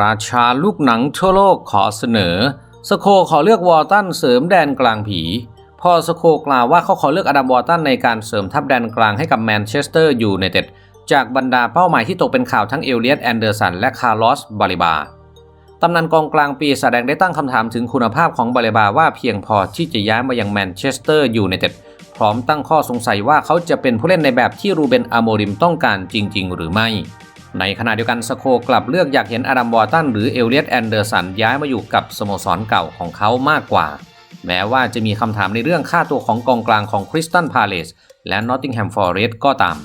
ราชาลูกหนังทั่วโลกขอเสนอ สโคขอเลือกวอร์ตันเสริมแดนกลางผี พอสโคกล่าวว่าเขาขอเลือกอดัมวอร์ตันในการเสริมทัพแดนกลางให้กับแมนเชสเตอร์ยูไนเต็ดจากบรรดาเป้าหมายที่ตกเป็นข่าวทั้งเอลเลียตแอนเดอร์สันและคาร์ลอสบาลิบาตำนานกองกลางปีแสดงได้ตั้งคำถามถึงคุณภาพของบาเลบาว่าเพียงพอที่จะย้ายมายังแมนเชสเตอร์ยูไนเต็ดพร้อมตั้งข้อสงสัยว่าเขาจะเป็นผู้เล่นในแบบที่รูเบนอาโมริมต้องการจริง ๆ หรือไม่ ในขณะเดียวกันสโคกลับเลือกอยากเห็นอาดัมวอร์ตันหรือเอลเลียตแอนเดอร์สันย้ายมาอยู่กับสโมสรเก่าของเขามากกว่า แม้ว่าจะมีคำถามในเรื่องค่าตัวของกองกลางของคริสตันพาเลสและนอตติงแฮมฟอร์เรสก็ตาม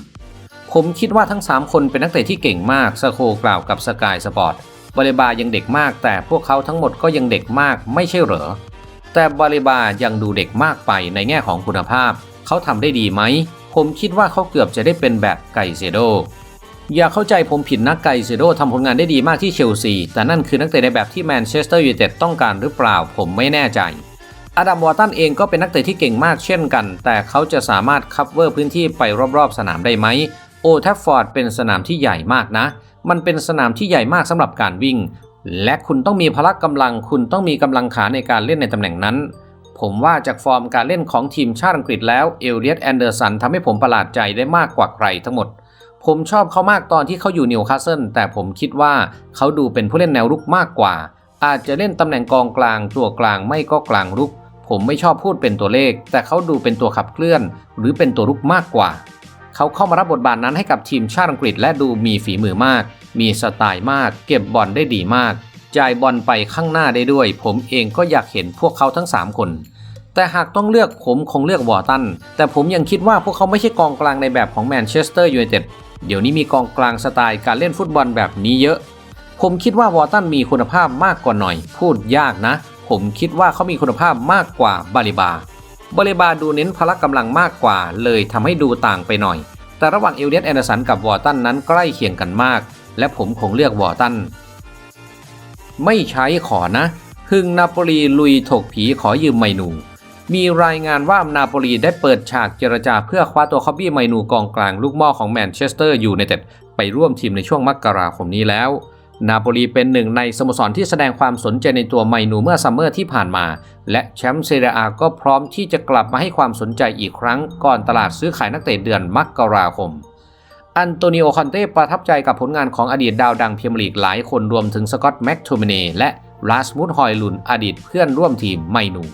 ผมคิดว่าทั้ง 3 คนเป็นนักเตะที่เก่งมากสโคกล่าวกับสกายสปอร์ตบาเลบายังเด็กมาก แต่พวกเขาทั้งหมดก็ยังเด็กมากไม่ใช่เหรอ แต่บาเลบายังดูเด็กมากไปในแง่ของคุณภาพ เขาทำได้ดีไหม ผมคิดว่าเขาเกือบจะได้เป็นแบบไกเซโด อย่าเข้าใจผมผิดนะไกเซโดทำผลงานได้ดีมากที่เชลซี แต่นั่นคือนักเตะในแบบที่แมนเชสเตอร์ยูไนเต็ดต้องการหรือเปล่าผมไม่แน่ใจอดัมวอร์ตันเองก็เป็นนักเตะที่เก่งมากเช่นกัน แต่เขาจะสามารถคัฟเวอร์พื้นที่ไปรอบๆ สนามได้ไหม โอแทฟฟอร์ดเป็นสนามที่ใหญ่มากนะ มันเป็นสนามที่ใหญ่มากสำหรับการวิ่ง และคุณต้องมีพละกำลัง คุณต้องมีกำลังขาในการเล่นในตำแหน่งนั้น ผมว่าจากฟอร์มการเล่นของทีมชาติอังกฤษแล้ว เอลเลียตแอนเดอร์สันทำให้ผมประหลาดใจได้มากกว่าใครทั้งหมด ผมชอบเขามากตอนที่เขาอยู่นิวคาสเซิลแต่ผมคิดว่าเขาดูเป็นผู้เล่นแนวรุกมากกว่า อาจจะเล่นตำแหน่งกองกลางตัวกลางไม่ก็กลางรุก ผมไม่ชอบพูดเป็นตัวเลข แต่เขาดูเป็นตัวขับเคลื่อน หรือเป็นตัวรุกมากกว่า เขาเข้ามารับบทบาทนั้นให้กับทีมชาติอังกฤษและดูมีฝีมือมาก มีสไตล์มาก เก็บบอลได้ดีมากจ่ายบอลไปข้างหน้าได้ด้วย ผมเองก็อยากเห็นพวกเขาทั้ง 3 คน แต่หากต้องเลือกผมคงเลือกวอร์ตัน แต่ผมยังคิดว่าพวกเขาไม่ใช่กองกลางในแบบของแมนเชสเตอร์ยูไนเต็ด เดี๋ยวนี้มีกองกลางสไตล์การเล่นฟุตบอลแบบนี้เยอะ ผมคิดว่าวอร์ตันมีคุณภาพมากกว่าหน่อย พูดยากนะ ผมคิดว่าเขามีคุณภาพมากกว่าบาลิบาบาลิบาดูเน้นพละกำลังมากกว่า เลยทำให้ดูต่างไปหน่อย แต่ระหว่างเอลเลียตแอนเดอร์สันกับวอร์ตันนั้นใกล้เคียงกันมาก และผมคงเลือกวอร์ตัน ไม่ใช้ขอนะฮึงนาโปลีลุยถกผีขอยืมไมนู มีรายงานว่านาโปลีได้เปิดฉากเจรจาเพื่อคว้าตัวคอบบี้ไมนูกองกลางลูกหม่อของแมนเชสเตอร์ยูไนเต็ดไปร่วมทีมในช่วงมกราคมนี้แล้ว นาโปลีเป็นหนึ่งในสโมสรที่แสดงความสนใจในตัวไมนูเมื่อซัมเมอร์ที่ผ่านมา และแชมป์เซเรียอาก็พร้อมที่จะกลับมาให้ความสนใจอีกครั้งก่อนตลาดซื้อขายนักเตะเดือนมกราคมอันโตนิโอคอนเต้ประทับใจกับผลงานของอดีตดาวดังพรีเมียร์ลีกหลายคนรวมถึงสกอตต์แม็กโทมิเนและลาสมุดฮอยลุนอดีตเพื่อนร่วมทีมไมนู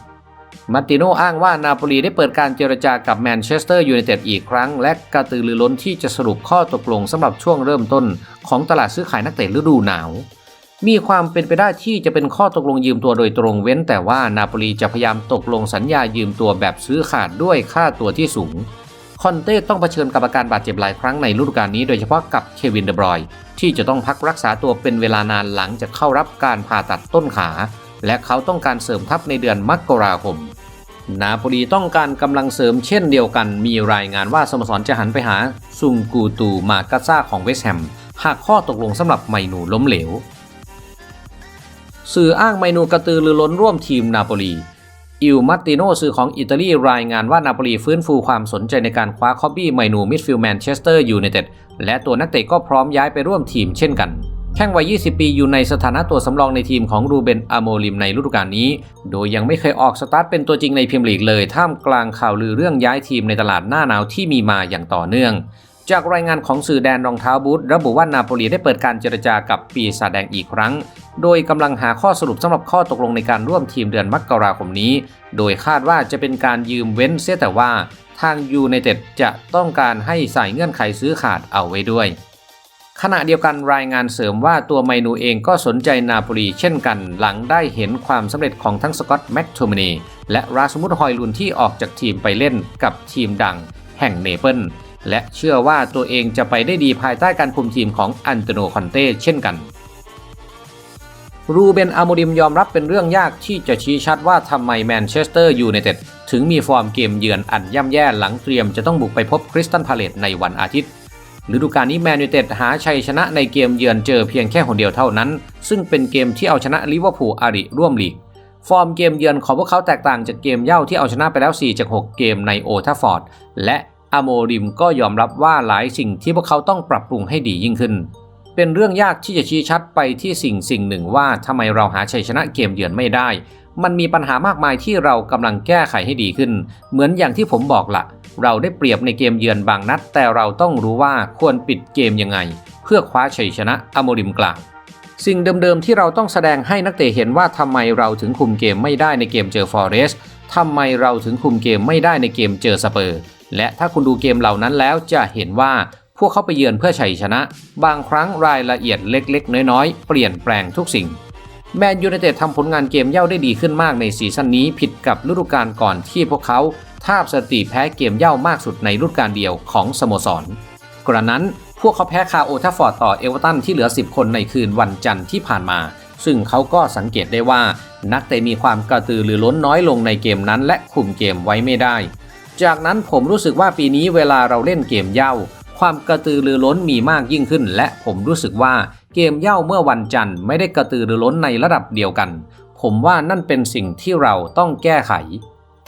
มาติโนอ้างว่านาโปลีได้เปิดการเจรจากับแมนเชสเตอร์ยูไนเต็ดอีกครั้ง และกระตือรือร้นที่จะสรุปข้อตกลงสำหรับช่วงเริ่มต้น ของตลาดซื้อขายนักเตะฤดูหนาว มีความเป็นไปได้ที่จะเป็นข้อตกลงยืมตัวโดยตรงเว้น แต่ว่านาโปลีจะพยายามตกลงสัญญายืมตัวแบบซื้อขาดด้วยค่าตัวที่สูง คอนเต้ต้องเผชิญกับอาการบาดเจ็บหลายครั้งในฤดูกาลนี้โดยเฉพาะกับเควินเดบรอยที่จะต้องพักรักษาตัวเป็นเวลานานหลังจากเข้ารับการผ่าตัดต้นขา และเขาต้องการเสริมทัพในเดือนมกราคม นาโปลีต้องการกำลังเสริมเช่นเดียวกัน มีรายงานว่าสโมสรจะหันไปหาซุงกูตูมากาซ่าของเวสต์แฮม หากข้อตกลงสำหรับไมนูล้มเหลว สื่ออ้างไมนูกระตือรือร้นร่วมทีมนาโปลีอิลมาติโนสื่อของอิตาลีรายงานว่านาโปลีฟื้นฟูความสนใจในการคว้าคอบบี้ไมนูมิดฟิลด์แมนเชสเตอร์ยูไนเต็ดและตัวนักเตะก็พร้อมย้ายไปร่วมทีมเช่นกัน แข้งวัย 20 ปีอยู่ในสถานะตัวสำรองในทีมของรูเบนอาโมลิมในฤดูกาลนี้ โดยยังไม่เคยออกสตาร์ทเป็นตัวจริงในพรีเมียร์ลีกเลย ท่ามกลางข่าวลือเรื่องย้ายทีมในตลาดหน้าหนาวที่มีมาอย่างต่อเนื่อง จากรายงานของสื่อแดนรองเท้าบูทระบุว่านาโปลีได้เปิดการเจรจากับปีศาจแดงอีกครั้ง โดยกำลังหาข้อสรุปสำหรับข้อตกลงในการร่วมทีมเดือนมกราคมนี้ โดยคาดว่าจะเป็นการยืมเว้นเสียแต่ว่า ทางยูไนเต็ดจะต้องการให้ใส่เงื่อนไขซื้อขาดเอาไว้ด้วย ขณะเดียวกันรายงานเสริมว่าตัวไมนูเองก็สนใจนาโปลีเช่นกัน หลังได้เห็นความสำเร็จของทั้งสกอตแม็กโทมินีและราสมุดฮอยลุนที่ออกจากทีมไปเล่นกับทีมดังแห่งเนเปิลและเชื่อว่าตัวเองจะไปได้ดีภายใต้การคุมทีมของอันโตโนคอนเต้เช่นกัน รูเบนอาโมดิมยอมรับเป็นเรื่องยากที่จะชี้ชัดว่าทำไมแมนเชสเตอร์ยูไนเต็ดถึงมีฟอร์มเกมเยือนอันย่ำแย่หลังเตรียมจะต้องบุกไปพบคริสตันพาเลตในวันอาทิตย์ ฤดูกาลนี้แมนยูเต็ดหาชัยชนะในเกมเยือนเจอเพียงแค่หนเดียวเท่านั้น ซึ่งเป็นเกมที่เอาชนะลิเวอร์พูลอาริร่วมลีก ฟอร์มเกมเยือนของพวกเขาแตกต่างจากเกมเย่าที่เอาชนะไปแล้ว 4 จาก 6 เกมในโอทัฟอร์ด และอาโมริมก็ยอมรับว่าหลายสิ่งที่พวกเขาต้องปรับปรุงให้ดียิ่งขึ้น เป็นเรื่องยากที่จะชี้ชัดไปที่สิ่งสิ่งหนึ่งว่าทำไมเราหาชัยชนะเกมเยือนไม่ได้ มันมีปัญหามากมายที่เรากำลังแก้ไขให้ดีขึ้น เหมือนอย่างที่ผมบอกละเราได้เปรียบในเกมเยือนบางนัด แต่เราต้องรู้ว่าควรปิดเกมยังไง เพื่อคว้าชัยชนะอโมริมกล่าวสิ่งเดิมๆที่เราต้องแสดงให้นักเตะเห็นว่าทำไมเราถึงคุมเกมไม่ได้ในเกมเจอฟอเรสต์ทำไมเราถึงคุมเกมไม่ได้ในเกมเจอสเปอร์ และถ้าคุณดูเกมเหล่านั้นแล้วจะเห็นว่าพวกเขาไปเยือนเพื่อชัยชนะ บางครั้งรายละเอียดเล็กๆ น้อยๆ เปลี่ยนแปลงทุกสิ่ง แมนยูไนเต็ดทำผลงานเกมเย่าได้ดีขึ้นมากในซีซั่นนี้ผิดกับฤดูกาลก่อนที่พวกเขาทาบสติแพ้เกมเย่ามากสุดในฤดูกาลเดียวของสโมสร กระนั้นพวกเขาแพ้คาโอทัฟฟอร์ดต่อเอเวอร์ตันที่เหลือ 10 คนในคืนวันจันทร์ที่ผ่านมา ซึ่งเขาก็สังเกตได้ว่านักเตะมีความกระตือรือร้นน้อยลงในเกมนั้น และคุมเกมไว้ไม่ได้ จากนั้นผมรู้สึกว่าปีนี้เวลาเราเล่นเกมเย่า ความกระตือรือร้นมีมากยิ่งขึ้น และผมรู้สึกว่า เกมเย่าเมื่อวันจันทร์ไม่ได้กระตือรือร้นในระดับเดียวกัน ผมว่านั่นเป็นสิ่งที่เราต้องแก้ไข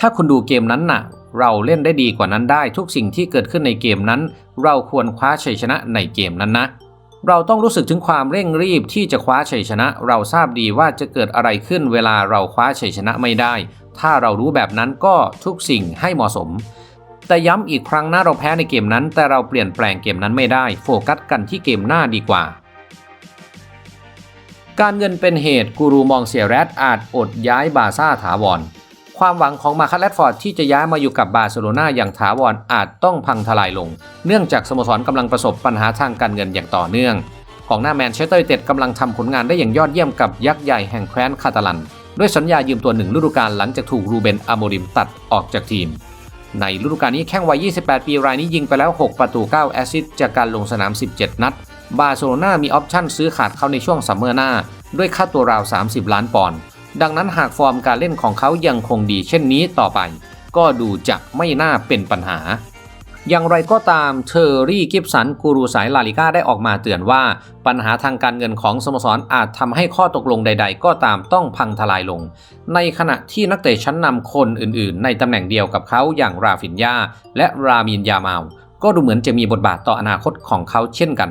ถ้าคุณดูเกมนั้นน่ะ เราเล่นได้ดีกว่านั้นได้ทุกสิ่งที่เกิดขึ้นในเกมนั้น เราควรคว้าชัยชนะในเกมนั้นนะ เราต้องรู้สึกถึงความเร่งรีบที่จะคว้าชัยชนะ เราทราบดีว่าจะเกิดอะไรขึ้นเวลาเราคว้าชัยชนะไม่ได้ ถ้าเรารู้แบบนั้นก็ทุกสิ่งให้เหมาะสมแต่ย้ำอีกครั้งนะเราแพ้ในเกมนั้น แต่เราเปลี่ยนแปลงเกมนั้นไม่ได้ โฟกัสกันที่เกมหน้าดีกว่า การเงินเป็นเหตุกูรูมองเสียแรดอาจอดย้ายบาซ่าถาวร ความหวังของมาคัสแรดฟอร์ดที่จะย้ายมาอยู่กับบาร์เซโลนาอย่างถาวรอาจต้องพังทลายลง เนื่องจากสโมสรกำลังประสบปัญหาทางการเงินอย่างต่อเนื่องของหน้าแมนเชสเตอร์ยูไนเต็ดกำลังทำผลงานได้อย่างยอดเยี่ยมกับยักษ์ใหญ่แห่งแคว้นคาตาลัน ด้วยสัญญายืมตัวหนึ่งฤดูกาลหลังจากถูกรูเบนอโมริมตัดออกจากทีม ในฤดูกาลนี้แข้งวัย 28 ปีรายนี้ยิงไปแล้ว 6 ประตู 9 แอสซิสต์จากการลงสนาม 17 นัด บาร์เซโลนามีออปชั่นซื้อขาดเขาในช่วงซัมเมอร์หน้า ด้วยค่าตัวราว 30 ล้านปอนด์ดังนั้นหากฟอร์มการเล่นของเขายังคงดีเช่นนี้ต่อไป ก็ดูจะไม่น่าเป็นปัญหา อย่างไรก็ตามเทอร์รี่กิฟสันกูรูสายลาลิก้าได้ออกมาเตือนว่า ปัญหาทางการเงินของสโมสรอาจทำให้ข้อตกลงใด ๆ ก็ตามต้องพังทลายลง ในขณะที่นักเตะชั้นนำคนอื่น ๆ ในตำแหน่งเดียวกับเขาอย่างราฟินยาและรามินยามาลก็ดูเหมือนจะมีบทบาทต่ออนาคตของเขาเช่นกัน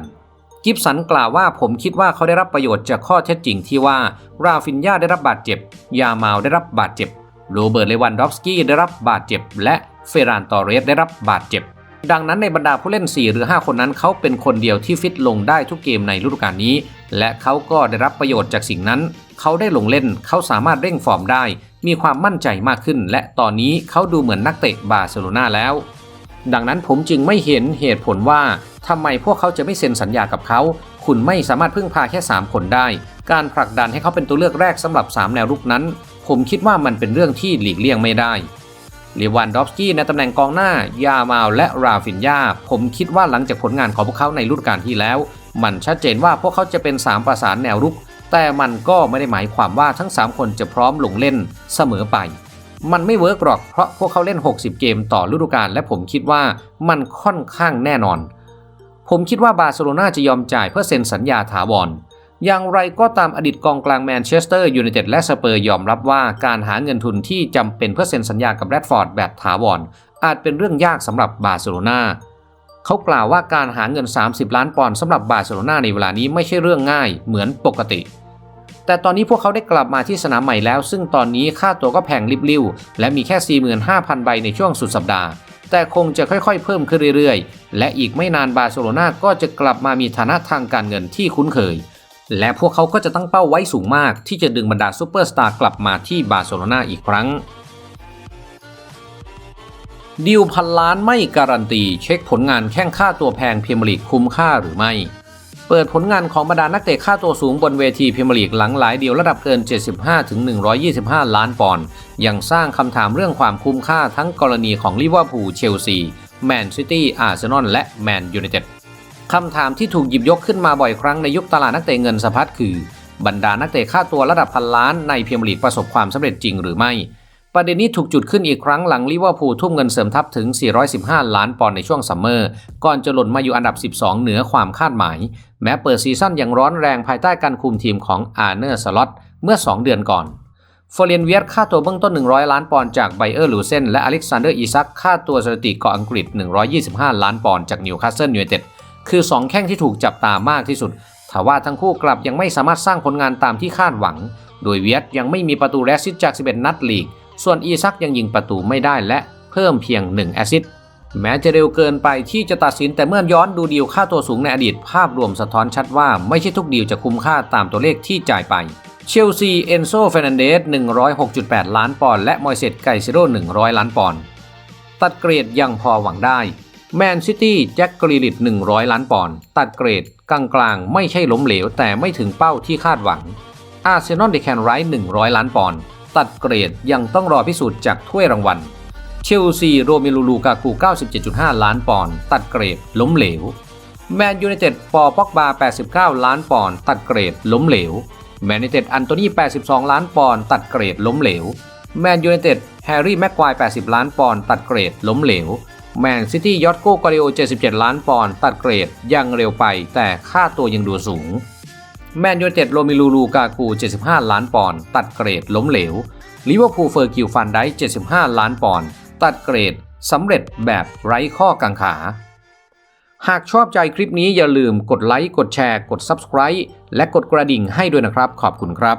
กิฟสันกล่าวว่าผมคิดว่าเขาได้รับประโยชน์จากข้อเท็จจริงที่ว่าราฟินยาได้รับบาดเจ็บ ยาเมาได้รับบาดเจ็บโรเบิร์ตเลวันดอฟสกี้ได้รับบาดเจ็บ และเฟรานตอเรสได้รับบาดเจ็บ ดังนั้นในบรรดาผู้เล่น 4 หรือ 5 คนนั้นเขาเป็นคนเดียวที่ฟิตลงได้ทุกเกมในฤดูกาลนี้ และเขาก็ได้รับประโยชน์จากสิ่งนั้น เขาได้ลงเล่นเขาสามารถเร่งฟอร์มได้ มีความมั่นใจมากขึ้น และตอนนี้เขาดูเหมือนนักเตะบาร์เซโลนาแล้ว ดังนั้นผมจึงไม่เห็นเหตุผลว่า ทำไมพวกเขาจะไม่เซ็นสัญญากับเขา คุณไม่สามารถพึ่งพาแค่ 3 คนได้ การผลักดันให้เขาเป็นตัวเลือกแรกสำหรับ 3 แนวรุกนั้น ผมคิดว่ามันเป็นเรื่องที่หลีกเลี่ยงไม่ได้เลวันดอฟสกี้ในตำแหน่งกองหน้า ยามาลและราฟินยาผมคิดว่าหลังจากผลงานของพวกเขาในฤดูกาลที่แล้ว มันชัดเจนว่าพวกเขาจะเป็น 3 ประสานแนวรุก แต่มันก็ไม่ได้หมายความว่าทั้ง 3 คนจะพร้อมลงเล่นเสมอไป มันไม่เวิร์กหรอกเพราะพวกเขาเล่น 60 เกมต่อฤดูกาลและผมคิดว่ามันค่อนข้างแน่นอน ผมคิดว่าบาร์เซโลนาจะยอมจ่ายเพื่อเซ็นสัญญาถาวร อย่างไรก็ตามอดีตกองกลางแมนเชสเตอร์ยูไนเต็ดและสเปอร์ยอมรับว่าการหาเงินทุนที่จำเป็นเพื่อเซ็นสัญญากับแรดฟอร์ดแบบถาวรอาจเป็นเรื่องยากสำหรับบาร์เซโลนาเขากล่าวว่าการหาเงิน 30 ล้านปอนด์สำหรับบาร์เซโลนาในเวลานี้ไม่ใช่เรื่องง่ายเหมือนปกติ แต่ตอนนี้พวกเขาได้กลับมาที่สนามใหม่แล้ว ซึ่งตอนนี้ค่าตัวก็แพงริบลิ่วและมีแค่ 45,000 ใบในช่วงสุดสัปดาห์ แต่คงจะค่อยๆ เพิ่มขึ้นเรื่อยๆ และอีกไม่นานบาร์เซโลนาก็จะกลับมามีฐานะทางการเงินที่คุ้นเคย และพวกเขาก็จะตั้งเป้าไว้สูงมาก ที่จะดึงบรรดาซูเปอร์สตาร์กลับมาที่บาร์เซโลนาอีกครั้งดีลพันล้านไม่การันตี เช็คผลงานแข่งค่าตัวแพงเพียร์ลีกคุ้มค่าหรือไม่ เปิดผลงานของบรรดานักเตะค่าตัวสูงบนเวทีพรีเมียร์ลีกหลังหลายเดียวระดับเกิน 75-125 ล้านปอนด์ยังสร้างคำถามเรื่องความคุ้มค่าทั้งกรณีของลิเวอร์พูลเชลซีแมนซิตี้อาร์เซนอลและแมนยูไนเต็ดคำถามที่ถูกหยิบยกขึ้นมาบ่อยครั้งในยุคตลาดนักเตะเงินสะพัดคือบรรดานักเตะค่าตัวระดับพันล้านในพรีเมียร์ลีกประสบความสำเร็จจริงหรือไม่ ประเด็นนี้ถูกจุดขึ้นอีกครั้งหลังลิเวอร์พูลทุ่มเงินเสริมทัพถึง 415 ล้านปอนด์ในช่วงซัมเมอร์ ก่อนจะหล่นมาอยู่อันดับ 12 เหนือความคาดหมาย แม้เปิดซีซั่นอย่างร้อนแรงภายใต้การคุมทีมของอาร์เนอร์สล็อตเมื่อ 2 เดือนก่อนฟอร์เรนเวียค่าตัวเบื้องต้น 100 ล้านปอนด์จากไบเออร์ลูเซนและอเล็กซานเดอร์อีซักค่าตัวสถิติเกาะอังกฤษ 125 ล้านปอนด์จากนิวคาสเซิลยูไนเต็ดคือ 2 แข้งที่ถูกจับตามากที่สุดทว่าทั้งคู่กลับยังไม่สามารถสร้างผลงานตามที่คาดหวัง โดยเวียตยังไม่มีประตูแรสซิสจาก 11 นัดลีก ส่วนอีซักยังยิงประตูไม่ได้และเพิ่มเพียง 1 แอซิสต์แม้จะเร็วเกินไปที่จะตัดสินแต่เมื่อย้อนดูดีลค่าตัวสูงในอดีตภาพรวมสะท้อนชัดว่าไม่ใช่ทุกดีลจะคุ้มค่าตามตัวเลขที่จ่ายไป เชลซี เอนโซเฟรนันเดส 106.8 ล้านปอนด์และมอยเซตไกซิโร่100 ล้านปอนด์ตัดเกรดยังพอหวังได้ แมนซิตี้ แจ็คกรีลิต 100 ล้านปอนด์ตัดเกรดกลางๆ ไม่ใช่ล้มเหลวแต่ไม่ถึงเป้าที่คาดหวัง อาร์เซนอลเดแคนไรท์100 ล้านปอนด์ ตัดเกรดยังต้องรอพิสูจน์จากถ้วยรางวัล เชลซีโรเมลูลูกากู 97.5 ล้านปอนด์ตัดเกรดล้มเหลว แมนยูไนเต็ดปอป็อกบา 89 ล้านปอนด์ตัดเกรดล้มเหลว แมนยูไนเต็ดอันโตนี82 ล้านปอนด์ตัดเกรดล้มเหลว แมนยูไนเต็ดแฮร์รี่แม็กควาย 80 ล้านปอนด์ตัดเกรดล้มเหลวแมนซิตี้ยอตโก้กาเรโอ 77 ล้านปอนด์ตัดเกรดยังเร็วไปแต่ค่าตัวยังดูสูง แมนยูเต็ดโรมิลูลูกากู 75 ล้านปอนด์ตัดเกรดล้มเหลวลิเวอร์พูลเฟอร์กิลฟันได้ 75 ล้านปอนด์ตัดเกรดสำเร็จแบบไร้ข้อกังขา หากชอบใจคลิปนี้อย่าลืมกดไลค์ กดแชร์ กด Subscribe และกดกระดิ่งให้ด้วยนะครับ ขอบคุณครับ